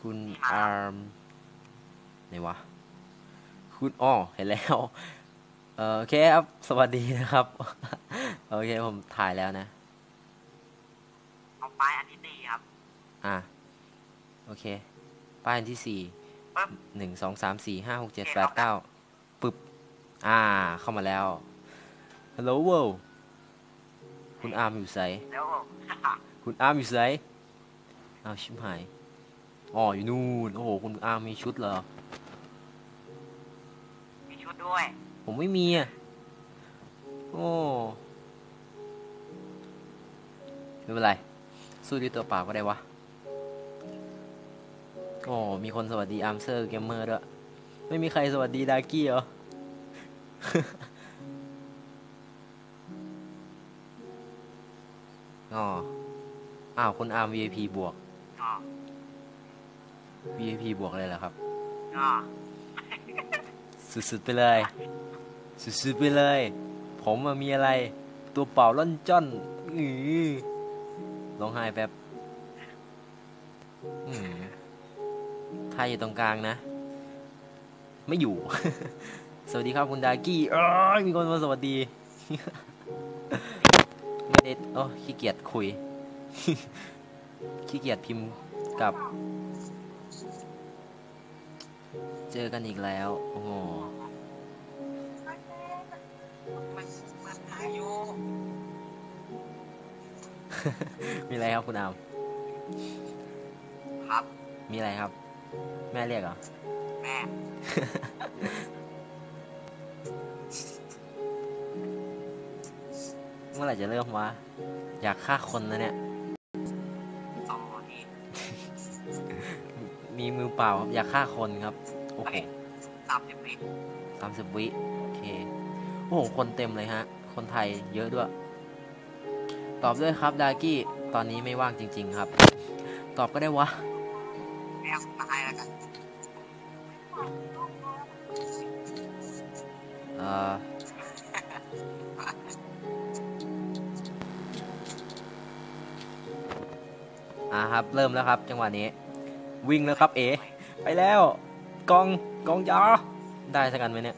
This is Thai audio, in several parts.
คุณอาร์มไหนวะ คุณอ้อเห็นแล้วเออโอเคครับ สวัสดีนะครับ โอเค ผมถ่ายแล้วนะเอาป้ายอันที่สี่ครับ อะ โอเค ป้ายอันที่สี่ปึ๊บหนึ่งสองสามสี่ห้าหกเจ็ดโอเคแปดครับเก้าปึ๊บ อ่า เข้ามาแล้ว Hello world คุณอาร์มอยู่ไสแล้วคุณอาร์มอยู่ไสอ้าวชิบหายอ๋ออยู่นู่น โอ้โห คุณอาร์มมีชุดเหรอ มีชุดด้วย ผมไม่มีอะ โอ้ไม่เป็นไร สู้ด้วยตัวเปล่าก็ได้วะ โอ้มีคนสวัสดีอาร์มเซอร์เกมเมอร์ด้วย ไม่มีใครสวัสดีดากี้เหรอ อ๋อ อ้าวคุณอาร์ม VIP บวกอ๋อ VIP บวกเลยเหรอครับอ๋อสุดๆไปเลย สุดๆไปเลย ผมอะมีอะไร ตัวเปล่าล่อนจ้อนอือร้องไห้แป๊บอืมถ้าอยู่ตรงกลางนะ ไม่อยู่ สวัสดีครับคุณดากี้เอ้ยมีคนมาสวัสดี ไม่ได้โอ้ขี้เกียจคุย ขี้เกียจพิมพ์กับ เจอกันอีกแล้ว โอ้โห มันมันอายุมีอะไรครับคุณอามครับมีอะไรครับ แม่เรียกเหรอ แม่เมื่อไหร่จะเริ่มวะ อยากฆ่าคนนะเนี่ย มีมือเปล่าครับอยากฆ่าคนครับ โอ้โหสามสิบวิสามสิบวิโอเค โอ้โห คนเต็มเลยฮะ คนไทยเยอะด้วย ตอบด้วยครับ ดากี้ ตอนนี้ไม่ว่างจริง ๆ ครับ ตอบก็ได้วะแม่มาให้แล้วกันเอ่ออ่าครับ เริ่มแล้วครับ จังหวะนี้ วิ่งแล้วครับ เอไปแล้วกองกองยาได้สักกันไหมเนี่ย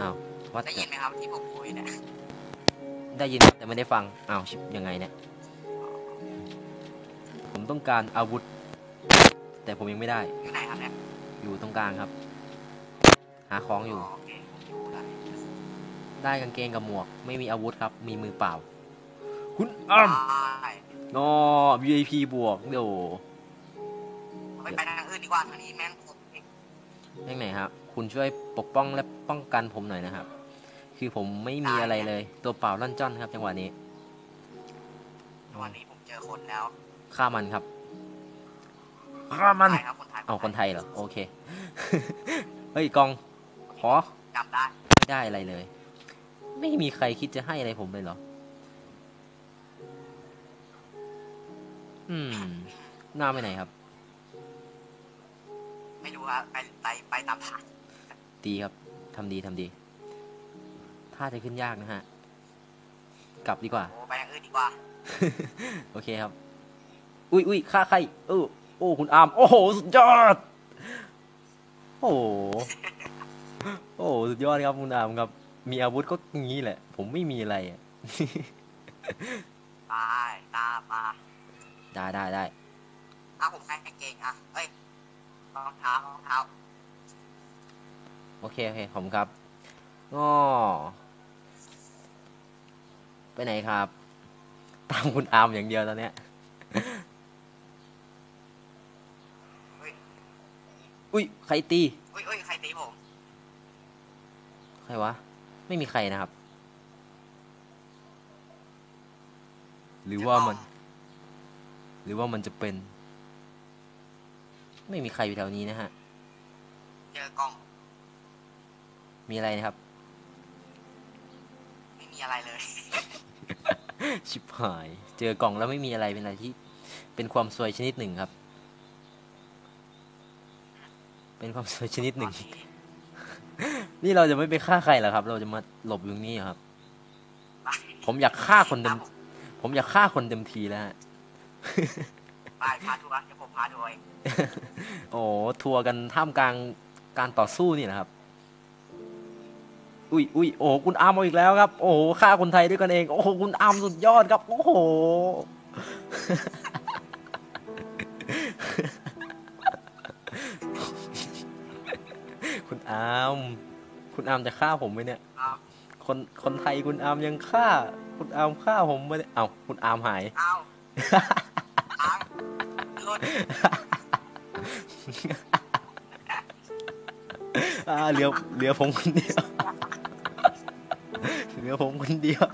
อ้าววัดได้ยินไหมครับที่ผมคุยเนี่ยได้ยินครับแต่ไม่ได้ฟังอ้าวชิบยังไงเนี่ย ผมต้องการอาวุธ แต่ผมยังไม่ได้ อยู่ไหนครับเนี่ยอยู่ตรงกลางครับ หาของอยู่โอเคผมอยู่แล้วได้กางเกงกับหมวก ไม่มีอาวุธครับ มีมือเปล่า คุณอ้ำได้นอ VIP บวกเดี๋ยว ไปไปทางอื่นดีกว่าทางนี้แม่งผมเองยังไงครับ คุณช่วยปกป้องและป้องกันผมหน่อยนะครับ คือผมไม่มีอะไรเลย ตัวเปล่าล่อนจ้อนครับ จังหวะนี้วันนี้ผมเจอคนแล้วฆ่ามันครับฆ่ามันใช่ครับคนไทยเอาคนไทยเหรอโอเคเฮ้ยกองขอจำได้ไม่ได้อะไรเลย ไม่มีใครคิดจะให้อะไรผมเลยเหรออืมหน้าไปไหนครับ ไม่รู้ว่าไปไปไปตามทางดีครับทำดีทำดีถ้าจะขึ้นยากนะฮะ กลับดีกว่า โอ้ไปทางอื่นดีกว่า โอเคครับ อุ้ยอุ้ยฆ่าใครเออโอ้คุณอาร์มโอ้โหสุดยอด โอ้โหโอ้โหสุดยอดครับคุณอาร์มครับ มีอาวุธก็อย่างนี้แหละ ผมไม่มีอะไรอะไปตามมาได้ได้ได้อะผมให้กางเกงอะเอ้ย รองเท้ารองเท้า โอเค โอเค ผมครับก็ไปไหนครับ ตามคุณอาร์มอย่างเดียวตอนเนี้ยเฮ้ย อุ้ย ใครตีเฮ้ยเฮ้ยใครตีผม ใครวะ ไม่มีใครนะครับ หรือว่ามัน หรือว่ามันจะเป็น ไม่มีใครอยู่แถวนี้นะฮะ เจอกล้อง มีอะไรนะครับ ไม่มีอะไรเลย ชิบหาย เจอกล่องแล้วไม่มีอะไรเป็นอะไรที่ เป็นความสวยชนิดหนึ่งครับ เป็นความสวยชนิดหนึ่ง นี่เราจะไม่ไปฆ่าใครเหรอครับ เราจะมาหลบอยู่ตรงนี้เหรอครับ ผมอยากฆ่าคนเต็ม ผมอยากฆ่าคนเต็มทีแล้วฮะ ไปพาทัวร์เดี๋ยวผมพาทัวร์เองโอ้ทัวร์กันท่ามกลางการต่อสู้นี่นะครับ อุ้ยอุ้ยโอ้คุณอาร์มเอาอีกแล้วครับ โอ้โหฆ่าคนไทยด้วยกันเอง โอ้โหคุณอาร์มสุดยอดครับ โอ้โห คุณอาร์มคุณอาร์มจะฆ่าผมไหมเนี่ย ครับคนคนไทยคุณอาร์มยังฆ่า คุณอาร์มฆ่าผมไม่ได้เอ้าคุณอาร์มหาย เอาอ้าง รถอ่าเหลือเหลือผมคนเดียวเหลือผมคนเดียว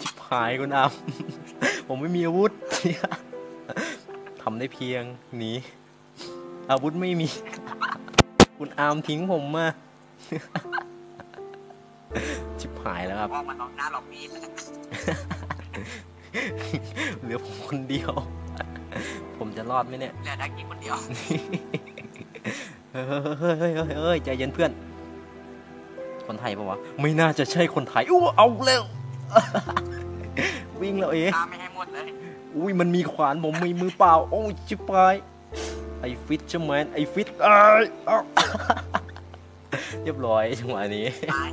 ชิบหายคุณอามผมไม่มีอาวุธทำได้เพียงหนีอาวุธไม่มี คุณอามทิ้งผมมาชิบหายแล้วครับมองมันออกหน้าหลอกบีนเหลือผมคนเดียว ผมจะรอดไหมเนี่ย เหลือได้กินคนเดียวเฮ้ยเฮ้ยเฮ้ยเฮ้ยเฮ้ยใจเย็นเพื่อน คนไทยปะวะ ไม่น่าจะใช่คนไทยอู้เอาเร็ว วิ่งแล้วเอ๋ตามไม่ให้หมดเลย อุ้ยมันมีขวานผมมีมือเปล่า โอ้ยชิบหายไอฟิตใช่ไหมไอฟิตเอ้ยเอ้าเรียบร้อยจังหวะนี้ตาย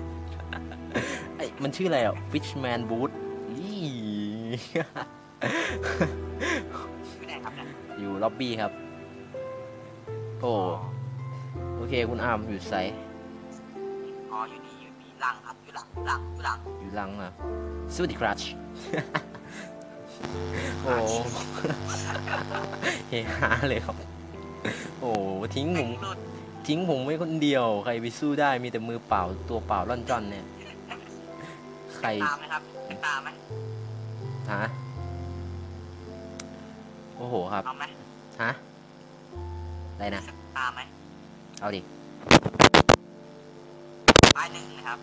ไอมันชื่ออะไรอะ Fishman Boot อีอยู่ ล็อบบี้ครับ โอ้โอเคคุณอาร์มอยู่ไซอ๋ออยู่นี่อยู่นี่หลังครับอยู่หลังหลังอยู่หลังอยู่หลังอะสวัสดีครับโอ้เฮฮาเลยครับ โอ้ทิ้งผมหลุดทิ้งผมไว้คนเดียว ใครไปสู้ได้มีแต่มือเปล่าตัวเปล่าล่อนจ้อนเนี่ย ใครตามไหมครับตามไหมฮะโอ้โหครับเอาไหม ฮะอะไรนะ ตามไหมเอาดิ ป้ายหนึ่งนะครับ